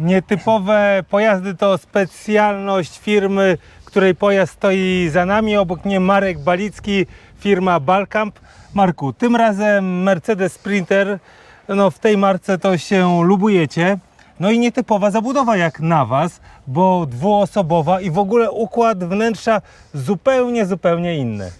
Nietypowe pojazdy to specjalność firmy, której pojazd stoi za nami. Obok mnie Marek Balicki, firma Balkamp. Marku, tym razem Mercedes Sprinter. No w tej marce to się lubujecie. No i nietypowa zabudowa jak na Was, bo dwuosobowa i w ogóle układ wnętrza zupełnie, zupełnie inny.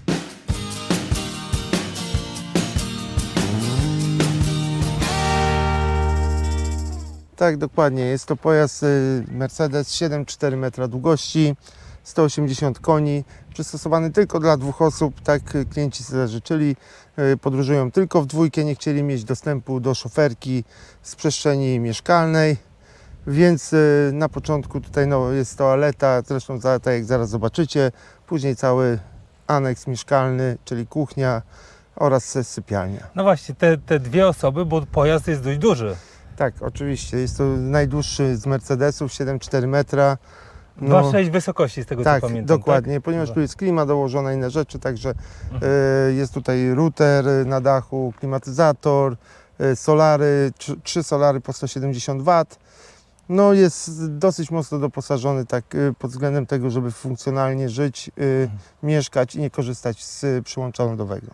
Tak, dokładnie. Jest to pojazd y, Mercedes 7,4 metra długości, 180 koni, przystosowany tylko dla dwóch osób, tak klienci sobie zażyczyli. Y, Podróżują tylko w dwójkę, nie chcieli mieć dostępu do szoferki z przestrzeni mieszkalnej. Więc y, na początku tutaj no, jest toaleta, zresztą tak jak zaraz zobaczycie. Później cały aneks mieszkalny, czyli kuchnia oraz sypialnia. No właśnie, te, te dwie osoby, bo pojazd jest dość duży. Tak, oczywiście. Jest to najdłuższy z Mercedesów, 7,4 metra. No, 2,6 wysokości z tego tak, co pamiętam. dokładnie, ponieważ Dobra. tu jest klima dołożona, inne rzeczy, także Mhm. e, jest tutaj router na dachu, klimatyzator, e, solary, trzy, solary po 170 W. No jest dosyć mocno doposażony tak e, pod względem tego, żeby funkcjonalnie żyć, Mhm. mieszkać i nie korzystać z przyłącza lądowego.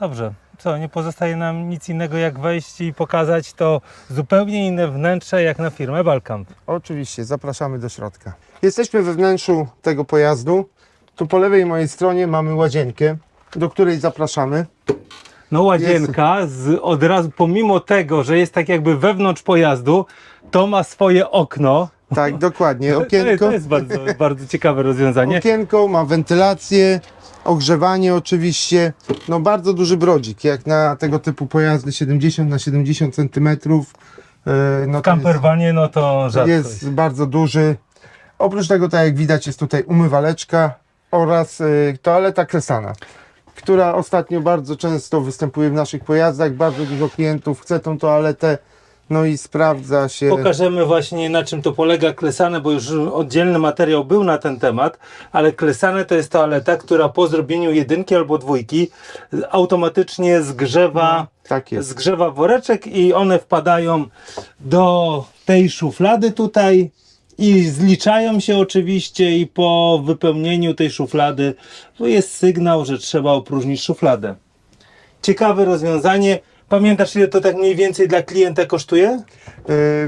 Dobrze, co, nie pozostaje nam nic innego jak wejść i pokazać to zupełnie inne wnętrze jak na firmę Balkamp. Oczywiście, zapraszamy do środka. Jesteśmy we wnętrzu tego pojazdu. Tu po lewej mojej stronie mamy łazienkę, do której zapraszamy. No łazienka z, od razu, pomimo tego, że jest tak jakby wewnątrz pojazdu, to ma swoje okno. Tak, dokładnie. To, Okienko, to jest bardzo, bardzo ciekawe rozwiązanie. okienko ma wentylację, ogrzewanie oczywiście. No bardzo duży brodzik, jak na tego typu pojazdy 70 na 70 cm. No W campervanie no to jest, rzadko. jest bardzo duży. Oprócz tego, tak jak widać, jest tutaj umywaleczka oraz y, toaleta kresana. która ostatnio bardzo często występuje w naszych pojazdach. Bardzo dużo klientów chce tą toaletę, no i sprawdza się. Pokażemy właśnie na czym to polega klesane, bo już oddzielny materiał był na ten temat, ale klesane to jest toaleta, która po zrobieniu jedynki albo dwójki automatycznie zgrzewa, Tak jest. zgrzewa woreczek i one wpadają do tej szuflady tutaj i zliczają się oczywiście i po wypełnieniu tej szuflady to jest sygnał, że trzeba opróżnić szufladę. Ciekawe rozwiązanie. Pamiętasz ile to tak mniej więcej dla klienta kosztuje? Y,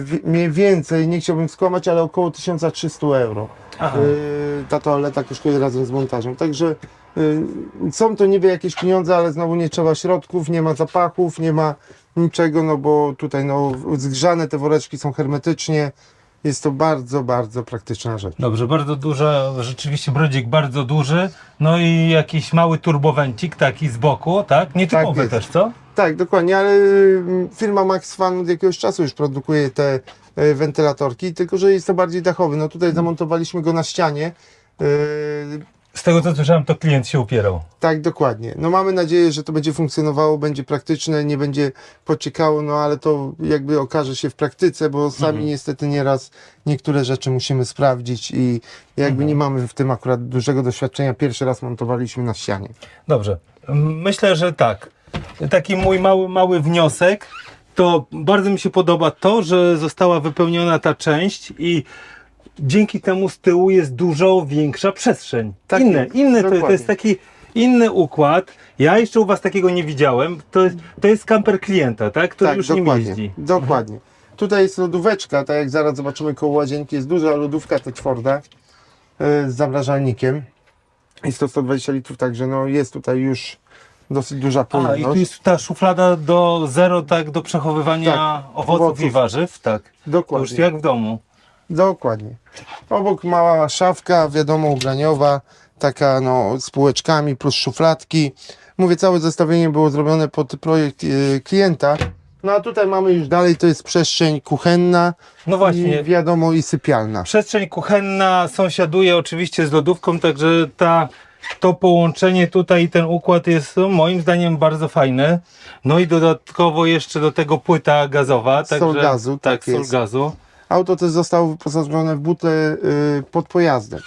w- Mniej więcej, nie chciałbym skłamać, ale około 1300 euro. Aha. Y, Ta toaleta kosztuje razem z montażem. Także y, są to niby jakieś pieniądze, ale znowu nie trzeba środków, nie ma zapachów, nie ma niczego, no bo tutaj no, zgrzane te woreczki są hermetycznie. Jest to bardzo, bardzo praktyczna rzecz. Dobrze, bardzo duża, rzeczywiście brodzik bardzo duży, no i jakiś mały turbowencik taki z boku, tak? Nietypowy jest. też, co? Tak, dokładnie, ale y, firma Max Fan od jakiegoś czasu już produkuje te y, wentylatorki, tylko że jest to bardziej dachowy. No tutaj zamontowaliśmy go na ścianie. Y, Z tego co słyszałem, to klient się upierał. Tak, dokładnie. No mamy nadzieję, że to będzie funkcjonowało, będzie praktyczne, nie będzie pociekało, no ale to jakby okaże się w praktyce, bo sami Mhm. niestety nieraz niektóre rzeczy musimy sprawdzić i jakby Mhm. nie mamy w tym akurat dużego doświadczenia. Pierwszy raz montowaliśmy na ścianie. Dobrze, myślę, że tak. Taki mój mały, mały wniosek, to bardzo mi się podoba to, że została wypełniona ta część i dzięki temu z tyłu jest dużo większa przestrzeń. Tak inne, inne to, to jest taki inny układ. Ja jeszcze u Was takiego nie widziałem. To jest, to jest kamper klienta, tak? Który już nim dokładnie. jeździ. Dokładnie. Tutaj jest lodóweczka, tak jak zaraz zobaczymy koło łazienki, jest duża lodówka Tetforda y, z zamrażalnikiem. Jest to 120 litrów, także no jest tutaj już dosyć duża A, pojemność. i tu jest ta szuflada do zero, tak, do przechowywania Tak, owoców, owoców. i warzyw, tak. To już Dokładnie. jak w domu. Dokładnie. Obok mała szafka, wiadomo, ubraniowa, taka no z półeczkami plus szufladki. Mówię, całe zestawienie było zrobione pod projekt e, klienta. No a tutaj mamy już dalej, to jest przestrzeń kuchenna No właśnie. i wiadomo i sypialna. Przestrzeń kuchenna sąsiaduje oczywiście z lodówką, także ta, to połączenie tutaj i ten układ jest no, moim zdaniem bardzo fajny. No i dodatkowo jeszcze do tego płyta gazowa. Sol Także, gazu, Tak, tak sol jest. gazu. Auto też zostało wyposażone w butę y, pod pojazdem.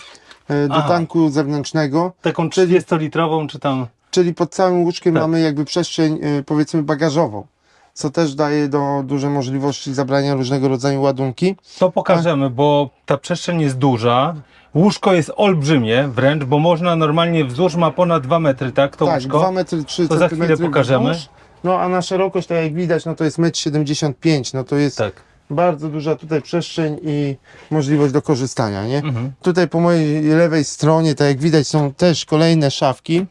y, Do Aha. tanku zewnętrznego, Taką 30-litrową czy tam... czyli pod całym łóżkiem Tak. mamy jakby przestrzeń y, powiedzmy bagażową. co też daje do, duże możliwości zabrania różnego rodzaju ładunki. To pokażemy, bo ta przestrzeń jest duża. Łóżko jest olbrzymie wręcz, bo można normalnie wzdłuż ma ponad 2 metry, tak? To tak, łóżko. 2 metry 3 To za chwilę pokażemy. No a na szerokość, tak jak widać, no to jest 1,75 m, no to jest Tak. bardzo duża tutaj przestrzeń i możliwość do korzystania, nie? Mhm. Tutaj po mojej lewej stronie, tak jak widać, są też kolejne szafki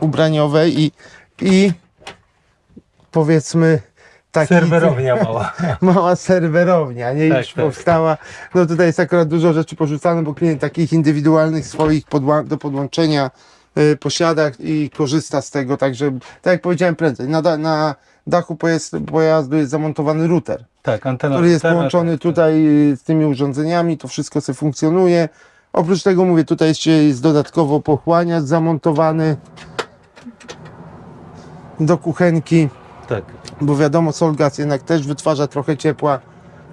ubraniowe i, i powiedzmy taki Serwerownia mała. mała serwerownia, nie? Tak, Już tak. powstała. No tutaj jest akurat dużo rzeczy porzucane, bo klient takich indywidualnych swoich podła- do podłączenia y, posiada i korzysta z tego, także tak jak powiedziałem prędzej, na, da- na dachu pojazd, pojazdu jest zamontowany router, Tak, antena. który jest antena, połączony tak, tutaj y, z tymi urządzeniami, to wszystko sobie funkcjonuje. Oprócz tego mówię, tutaj jeszcze jest dodatkowo pochłaniacz zamontowany do kuchenki Tak. bo wiadomo, Solgas jednak też wytwarza trochę ciepła,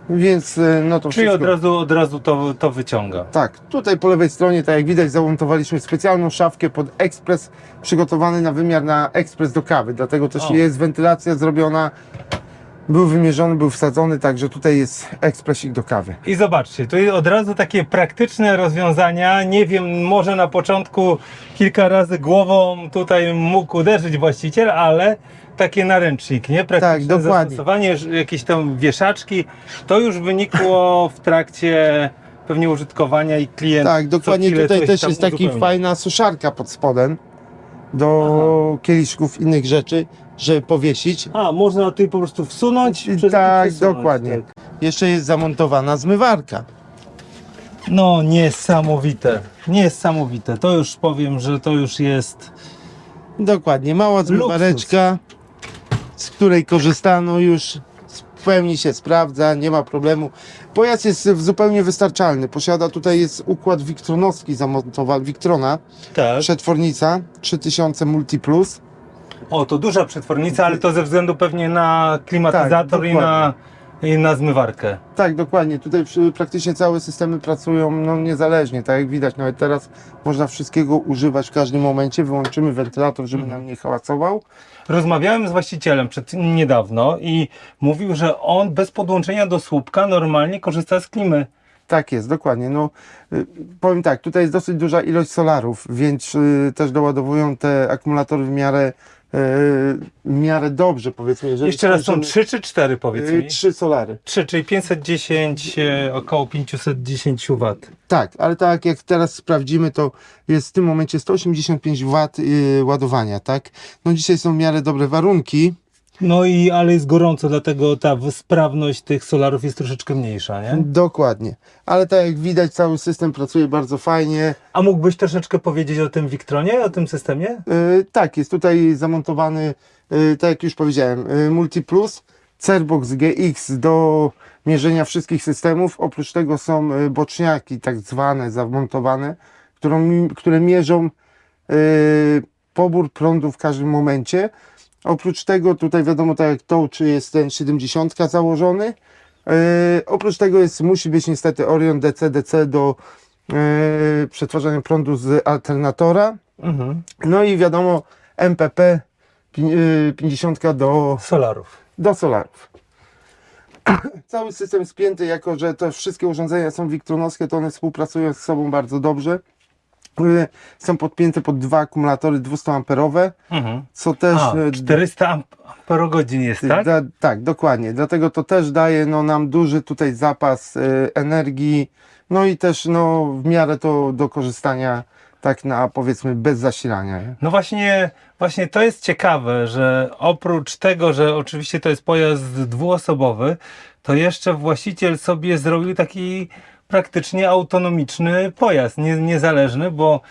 więc y, no to Czyli wszystko... od razu, od razu to, to wyciąga. Tak, tutaj po lewej stronie, tak jak widać, zamontowaliśmy specjalną szafkę pod ekspres, przygotowany na wymiar na ekspres do kawy, dlatego też O. jest wentylacja zrobiona, był wymierzony, był wsadzony, także tutaj jest ekspresik do kawy. I zobaczcie, tu od razu takie praktyczne rozwiązania. Nie wiem, może na początku kilka razy głową tutaj mógł uderzyć właściciel, ale takie naręcznik, nie? Praktyczne Tak, dokładnie. zastosowanie, jakieś tam wieszaczki, to już wynikło w trakcie pewnie użytkowania i klient Tak, dokładnie tutaj też jest uzupełnia. fajna suszarka pod spodem do kieliszków, innych rzeczy, żeby powiesić. A, można tutaj po prostu wsunąć? I przez- tak, przesunąć, dokładnie. tak. Jeszcze jest zamontowana zmywarka. No, niesamowite. Niesamowite. To już powiem, że to już jest. Dokładnie, mała zmywareczka, z której korzystano już w pełni się sprawdza, nie ma problemu. Pojazd jest w- zupełnie wystarczalny. Posiada tutaj jest układ wiktronowski zamontowany, Victrona, Tak. przetwornica 3000 Multi Plus. O, to duża przetwornica, ale to ze względu pewnie na klimatyzator Tak, i, na, i na zmywarkę. Tak, dokładnie. Tutaj praktycznie całe systemy pracują no, niezależnie. Tak jak widać, nawet teraz można wszystkiego używać w każdym momencie. Wyłączymy wentylator, żeby nam nie hałasował. Rozmawiałem z właścicielem przed niedawno i mówił, że on bez podłączenia do słupka normalnie korzysta z klimy. Tak jest, dokładnie. No, y, powiem tak, tutaj jest dosyć duża ilość solarów, więc y, też doładowują te akumulatory w miarę, y, w miarę dobrze, powiedzmy. Jeżeli Jeszcze raz są trzy czy cztery powiedz y, mi? Trzy solary. 3, czyli 510, e, około 510 W. Tak, ale tak jak teraz sprawdzimy, to jest w tym momencie 185 W ładowania, tak? No dzisiaj są w miarę dobre warunki. No i ale jest gorąco, dlatego ta sprawność tych solarów jest troszeczkę mniejsza, nie? Dokładnie. Ale tak jak widać, cały system pracuje bardzo fajnie. A mógłbyś troszeczkę powiedzieć o tym Victronie, o tym systemie? Y, tak, jest tutaj zamontowany, y, tak jak już powiedziałem, y, Multi Plus, Cerbox GX do mierzenia wszystkich systemów. Oprócz tego są boczniaki, tak zwane, zamontowane, którą, które mierzą y, pobór prądu w każdym momencie. Oprócz tego tutaj wiadomo, tak jak to, czy jest ten 70 założony. Y, oprócz tego jest, musi być niestety Orion DC-DC do y, przetwarzania prądu z alternatora. Mhm. No i wiadomo, MPP pi- y, 50 do, Solarów. do solarów. Cały system spięty, jako że te wszystkie urządzenia są wiktronowskie, to one współpracują z sobą bardzo dobrze. Są podpięte pod dwa akumulatory 200 amperowe, Mhm. co też A, y, 400 amperogodzin jest, tak? Da, tak, dokładnie. Dlatego to też daje no, nam duży tutaj zapas y, energii, no i też no, w miarę to do korzystania tak na powiedzmy bez zasilania. Nie? No właśnie, właśnie to jest ciekawe, że oprócz tego, że oczywiście to jest pojazd dwuosobowy, to jeszcze właściciel sobie zrobił taki praktycznie autonomiczny pojazd, nie, niezależny, bo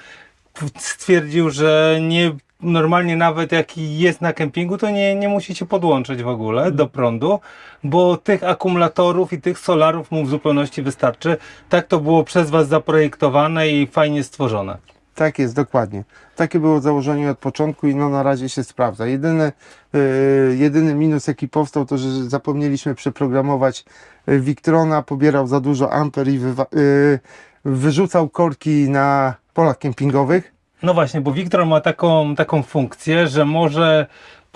stwierdził, że nie normalnie nawet jaki jest na kempingu, to nie, nie musicie podłączyć w ogóle do prądu, bo tych akumulatorów i tych solarów mu w zupełności wystarczy. Tak to było przez Was zaprojektowane i fajnie stworzone. Tak jest, dokładnie. Takie było założenie od początku i no na razie się sprawdza. Jedyny, yy, jedyny minus jaki powstał to, że zapomnieliśmy przeprogramować Victrona, pobierał za dużo amper i wywa- yy, wyrzucał korki na polach kempingowych. No właśnie, bo Wiktor ma taką, taką funkcję, że może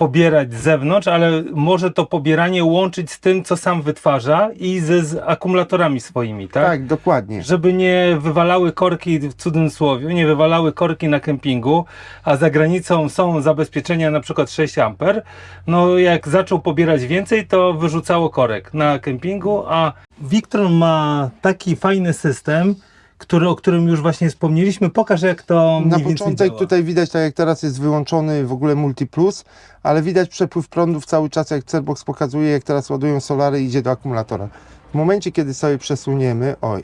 pobierać z zewnątrz, ale może to pobieranie łączyć z tym, co sam wytwarza i ze z akumulatorami swoimi, tak? Tak, dokładnie. Żeby nie wywalały korki, w cudzysłowie, nie wywalały korki na kempingu, a za granicą są zabezpieczenia na przykład 6 amper, no jak zaczął pobierać więcej, to wyrzucało korek na kempingu, a Victron ma taki fajny system, który, o którym już właśnie wspomnieliśmy. Pokaż jak to mniej Na więcej początek działa. tutaj widać, tak jak teraz jest wyłączony w ogóle Multiplus, ale widać przepływ prądów cały czas, jak Cerbox pokazuje, jak teraz ładują solary, idzie do akumulatora. W momencie, kiedy sobie przesuniemy, oj,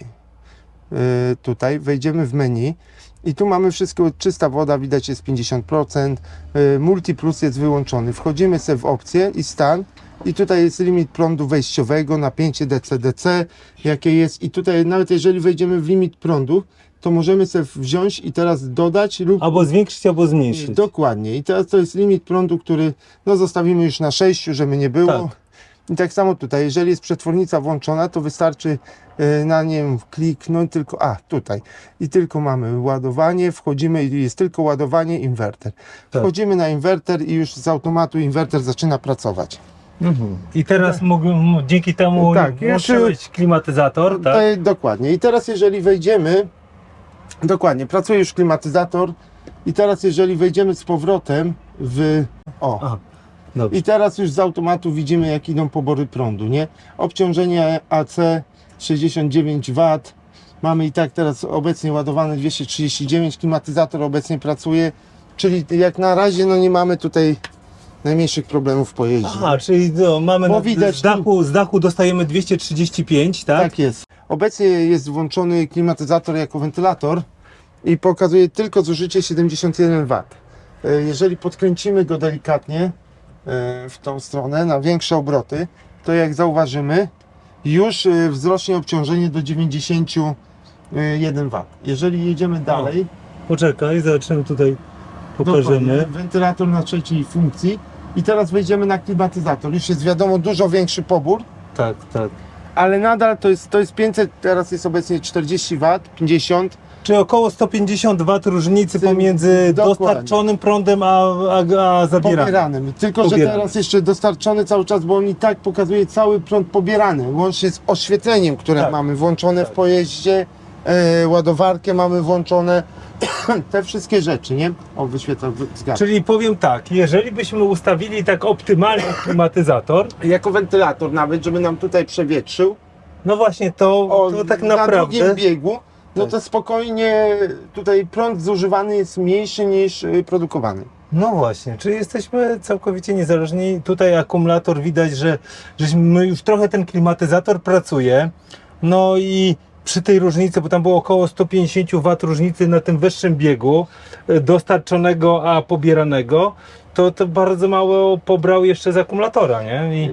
yy, tutaj wejdziemy w menu i tu mamy wszystko, czysta woda, widać jest 50%, yy, Multiplus jest wyłączony. Wchodzimy sobie w opcję i stan i tutaj jest limit prądu wejściowego, napięcie DC-DC, jakie jest i tutaj nawet jeżeli wejdziemy w limit prądu, to możemy sobie wziąć i teraz dodać lub Albo zwiększyć, albo zmniejszyć. Dokładnie. I teraz to jest limit prądu, który no, zostawimy już na 6, żeby nie było. Tak. I tak samo tutaj, jeżeli jest przetwornica włączona, to wystarczy e, na nią kliknąć tylko, a tutaj, i tylko mamy ładowanie, wchodzimy i jest tylko ładowanie, inwerter. Tak. Wchodzimy na inwerter i już z automatu inwerter zaczyna pracować. Mhm. I teraz mógł, dzięki temu Tak, już- włączyłeś klimatyzator, tak? To, dokładnie. I teraz jeżeli wejdziemy, dokładnie, pracuje już klimatyzator i teraz jeżeli wejdziemy z powrotem w, o, Aha. I teraz już z automatu widzimy, jak idą pobory prądu, nie? Obciążenie AC 69 W. Mamy i tak teraz obecnie ładowane 239, klimatyzator obecnie pracuje, czyli jak na razie no nie mamy tutaj najmniejszych problemów po jeździe. Aha, czyli no, mamy Bo na, widać z, dachu, z dachu dostajemy 235, tak? Tak jest. Obecnie jest włączony klimatyzator jako wentylator i pokazuje tylko zużycie 71 W. E, Jeżeli podkręcimy go delikatnie e, w tą stronę na większe obroty, to jak zauważymy, już e, wzrośnie obciążenie do 91 W. Jeżeli jedziemy dalej, Poczekaj, zobaczymy tutaj, pokażemy. dokładnie, wentylator na trzeciej funkcji i teraz wejdziemy na klimatyzator. Już jest wiadomo dużo większy pobór, Tak, tak. ale nadal to jest, to jest 500, teraz jest obecnie 40 W, 50 Czyli około 150 W różnicy Tym- pomiędzy dokładnie. dostarczonym prądem a, a, a zabieranym. pobieranym. Tylko, że teraz jeszcze dostarczony cały czas, bo on i tak pokazuje cały prąd pobierany, łącznie z oświetleniem, które Tak. mamy włączone Tak. w pojeździe, e, ładowarkę mamy włączone, te wszystkie rzeczy, nie? O, wyświetla, wy- zgadza. Czyli powiem tak, jeżeli byśmy ustawili tak optymalnie klimatyzator, Jako wentylator nawet, żeby nam tutaj przewietrzył, no właśnie to, o, to tak na naprawdę... drugim biegu, no Tak. to spokojnie tutaj prąd zużywany jest mniejszy niż y, produkowany. No właśnie, czyli jesteśmy całkowicie niezależni. Tutaj akumulator widać, że żeśmy już trochę ten klimatyzator pracuje. No i przy tej różnicy, bo tam było około 150 W różnicy na tym wyższym biegu e, dostarczonego, a pobieranego, to to bardzo mało pobrał jeszcze z akumulatora, nie?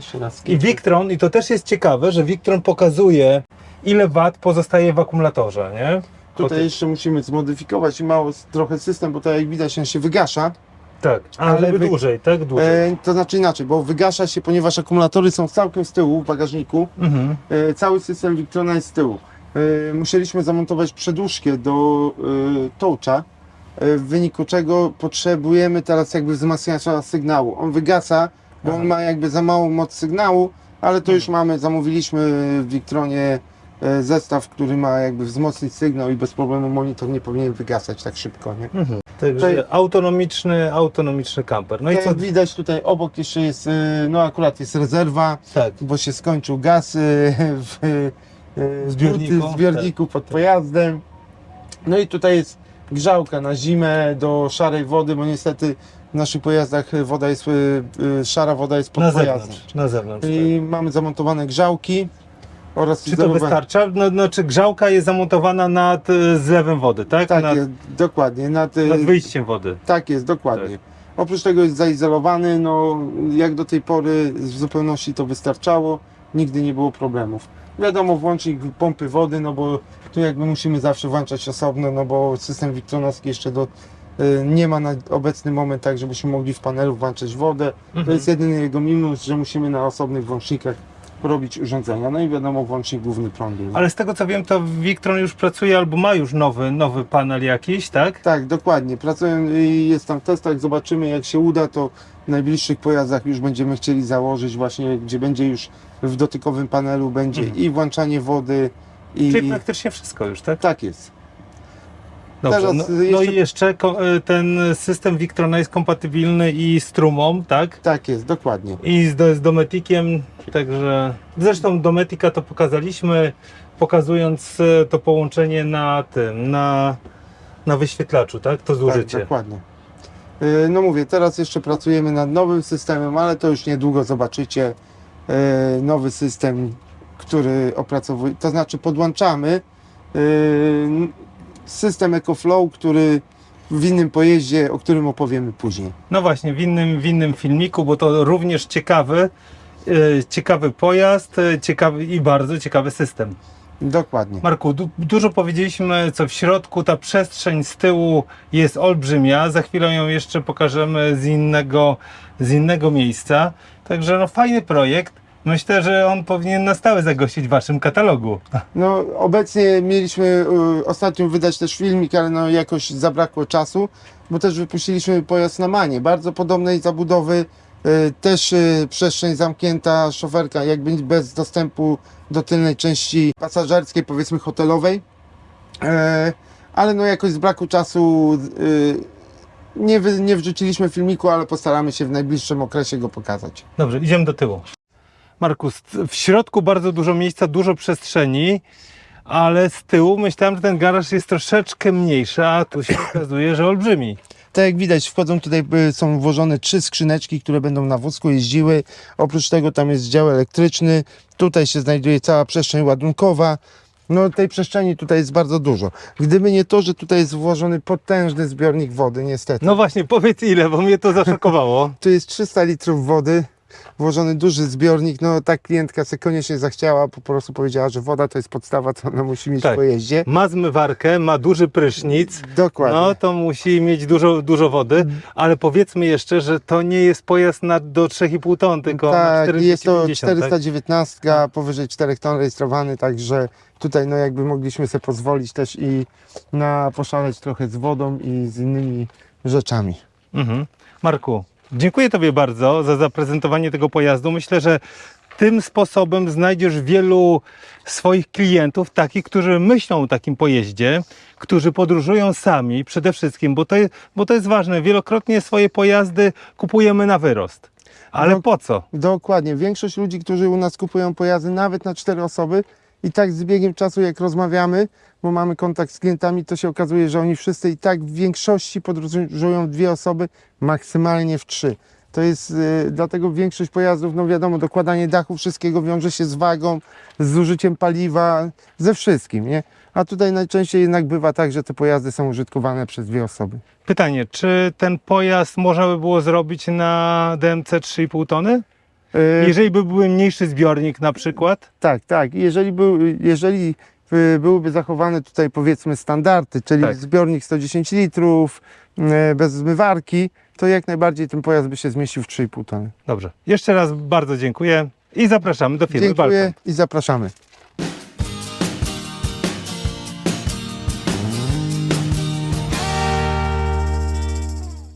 I, i Victron, i to też jest ciekawe, że Victron pokazuje ile wat pozostaje w akumulatorze, nie? Tutaj jeszcze musimy zmodyfikować mało trochę system, bo tutaj jak widać on się wygasza. Tak, ale Ale wy- dłużej, tak? Dłużej. E, to znaczy inaczej, bo wygasza się, ponieważ akumulatory są całkiem z tyłu w bagażniku. Mhm. E, cały system Victrona jest z tyłu. E, musieliśmy zamontować przedłużkę do e, toucha, e, w wyniku czego potrzebujemy teraz jakby wzmacniacza sygnału. On wygasa, bo Aha. on ma jakby za małą moc sygnału, ale to już mamy, zamówiliśmy w Victronie zestaw, który ma jakby wzmocnić sygnał i bez problemu monitor nie powinien wygasać tak szybko, nie? Mhm. Także Tutaj- autonomiczny, autonomiczny kamper. No i co? widać tutaj obok jeszcze jest, no akurat jest rezerwa, Tak. bo się skończył gaz W zbiorniku, w zbiorniku pod pojazdem. No i tutaj jest grzałka na zimę do szarej wody, bo niestety w naszych pojazdach woda jest, e, e, szara woda jest pod Na pojazdem. zewnątrz. Na zewnątrz. I mamy zamontowane grzałki oraz tak. Czy to wystarcza? No, no, czy grzałka jest zamontowana nad e, zlewem wody, tak? Tak nad, jest, dokładnie. Nad, e, nad wyjściem wody. Tak jest, dokładnie. Oprócz tego jest zaizolowany, no jak do tej pory w zupełności to wystarczało, nigdy nie było problemów. Wiadomo, włącznik pompy wody, no bo tu jakby musimy zawsze włączać osobno, no bo system Victronowski jeszcze do, y, nie ma na obecny moment tak, żebyśmy mogli w panelu włączać wodę. To Mhm. jest jedyny jego minus, że musimy na osobnych włącznikach robić urządzenia. No i wiadomo, włącznik główny prądu. Ale z tego co wiem, to Victron już pracuje albo ma już nowy, nowy panel jakiś, tak? Tak, dokładnie. Pracuję i jest tam w testach, zobaczymy jak się uda, to w najbliższych pojazdach już będziemy chcieli założyć właśnie, gdzie będzie już w dotykowym panelu będzie Mhm. i włączanie wody i... Czyli praktycznie wszystko już, tak? Tak jest. Dobrze. Teraz No, no jeszcze- i jeszcze e, ten system Victrona jest kompatybilny i z Trumą, tak? Tak jest, dokładnie. I z, z Dometiciem, także zresztą Dometica to pokazaliśmy, pokazując e, to połączenie na tym, na, na wyświetlaczu, tak? To Tak, zużycie. dokładnie. Yy, No mówię, teraz jeszcze pracujemy nad nowym systemem, ale to już niedługo zobaczycie. Nowy system, który opracowuje, to znaczy podłączamy system EcoFlow, który w innym pojeździe, o którym opowiemy później. No właśnie, w innym, w innym filmiku, bo to również ciekawy, e, ciekawy pojazd, e, ciekawy i bardzo ciekawy system. Dokładnie. Marku, du dużo powiedzieliśmy, co w środku, ta przestrzeń z tyłu jest olbrzymia. Za chwilę ją jeszcze pokażemy z innego, z innego miejsca. Także no, fajny projekt. Myślę, że on powinien na stałe zagościć w waszym katalogu. No, obecnie mieliśmy y, ostatnio wydać też filmik, ale no jakoś zabrakło czasu, bo też wypuściliśmy pojazd na Manie, bardzo podobnej zabudowy, y, też y, przestrzeń zamknięta, szoferka jakby bez dostępu do tylnej części pasażerskiej, powiedzmy hotelowej, e, ale no jakoś z braku czasu y, nie, wy, nie wrzuciliśmy filmiku, ale postaramy się w najbliższym okresie go pokazać. Dobrze, idziemy do tyłu. Marku, z- w środku bardzo dużo miejsca, dużo przestrzeni, ale z tyłu myślałem, że ten garaż jest troszeczkę mniejszy, a tu się okazuje, że olbrzymi. Tak jak widać, wchodzą tutaj, są włożone trzy skrzyneczki, które będą na wózku jeździły. Oprócz tego tam jest dział elektryczny. Tutaj się znajduje cała przestrzeń ładunkowa. No tej przestrzeni tutaj jest bardzo dużo. Gdyby nie to, że tutaj jest włożony potężny zbiornik wody, niestety. No właśnie, powiedz ile, bo mnie to zaszokowało. Tu jest 300 litrów wody, włożony duży zbiornik. No ta klientka sobie koniecznie zachciała, po prostu powiedziała, że woda to jest podstawa, co ona musi mieć Tak. w pojeździe. Ma zmywarkę, ma duży prysznic, Dokładnie. no to musi mieć dużo, dużo wody, ale powiedzmy jeszcze, że to nie jest pojazd na, do 3,5 ton, tylko na tak, 450, jest to tak? 419, powyżej 4 ton rejestrowany, także tutaj no jakby mogliśmy sobie pozwolić też i na poszaleć trochę z wodą i z innymi rzeczami. Mhm. Marku, dziękuję Tobie bardzo za zaprezentowanie tego pojazdu. Myślę, że tym sposobem znajdziesz wielu swoich klientów, takich, którzy myślą o takim pojeździe, którzy podróżują sami przede wszystkim, bo to, jest, bo to jest ważne. Wielokrotnie swoje pojazdy kupujemy na wyrost. Ale No. po co? Dokładnie, większość ludzi, którzy u nas kupują pojazdy nawet na 4 osoby i tak z biegiem czasu jak rozmawiamy, bo mamy kontakt z klientami, to się okazuje, że oni wszyscy i tak w większości podróżują dwie osoby, maksymalnie w trzy. To jest y, dlatego większość pojazdów, no wiadomo, dokładanie dachu wszystkiego wiąże się z wagą, z zużyciem paliwa, ze wszystkim, nie? A tutaj najczęściej jednak bywa tak, że te pojazdy są użytkowane przez dwie osoby. Pytanie, czy ten pojazd można by było zrobić na DMC 3,5 tony? Y, Jeżeli by był mniejszy zbiornik na przykład? Tak, tak. Jeżeli, był, jeżeli y, byłyby zachowane tutaj powiedzmy standardy, czyli Tak. zbiornik 110 litrów, y, bez zmywarki, to jak najbardziej ten pojazd by się zmieścił w 3,5 tony. Dobrze. Jeszcze raz bardzo dziękuję i zapraszamy do firmy Balkan. Dziękuję i zapraszamy.